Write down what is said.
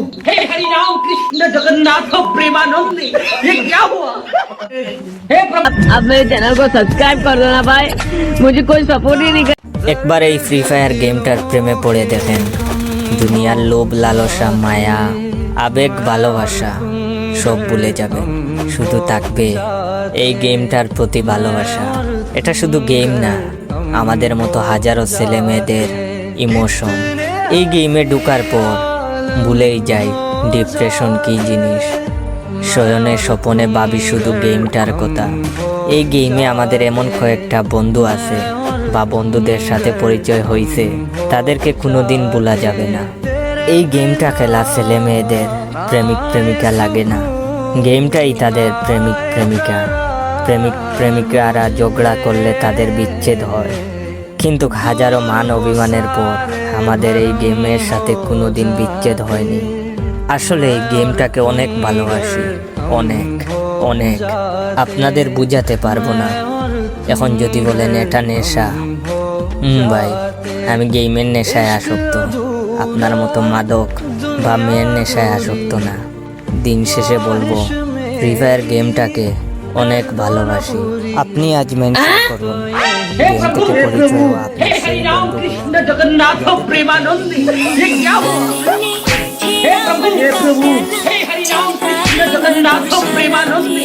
हे हरि राम कृष्ण जगन्नाथ प्रेमानंद ये क्या हुआ हे प्रभु आप मेरे चैनल को सब्सक्राइब कर दो ना भाई मुझे कोई सपोर्ट ही नहीं कर একবার এই ফ্রি ফায়ার গেমটার প্রেমে পড়ে দেখেন দুনিয়ার লোভ লালসা মায়া আবেগ ভালোবাসা সব ভুলে যাবেন শুধু থাকবে এই গেমটার প্রতি ভালোবাসা এটা শুধু গেম না আমাদের মতো হাজারো ছেলে মেয়েদের ইমোশন এই গেমে ঢুকার পর ভুলেই যাই ডিপ্রেশন কি জিনিস? শয়নে স্বপনে ভাবি শুধু গেমটার কথা। এই গেমে আমাদের এমন কয়েকটা বন্ধু আছে, বা বন্ধুদের সাথে পরিচয় হয়েছে তাদেরকে কোনোদিন ভোলা যাবে না। এই গেমটা খেলা ছেলে মেয়েদের প্রেমিক প্রেমিকা লাগে না। গেমটাই তাদের প্রেমিক প্রেমিকা। প্রেমিক প্রেমিকারা ঝগড়া করলে তাদের বিচ্ছেদ হয়। কিন্তু হাজারো মান অভিমানের পর আমাদের এই গেমের সাথে কোনো দিন বিচ্ছেদ হয়নি। আসলে এই গেমটাকে অনেক ভালোবাসি। অনেক অনেক। আপনাদের বুঝাতে পারব না। এখন যদি বলেন এটা নেশা। হুম ভাই, আমি গেমের নেশায় আসক্ত। আপনার মতো মাদক বা মেয়ের নেশায় আসক্ত না। দিন শেষে বলব ফ্রি ফায়ার গেমটাকে অনেক ভালোবাসি আপনি আজ মেনশন করুন দিন থেকে পরিচয় আপনি সেই বন্ধু প্রেমানন্দী হে প্রভু হে হরি রাম কৃষ্ণ জগন্নাথ প্রেমানন্দী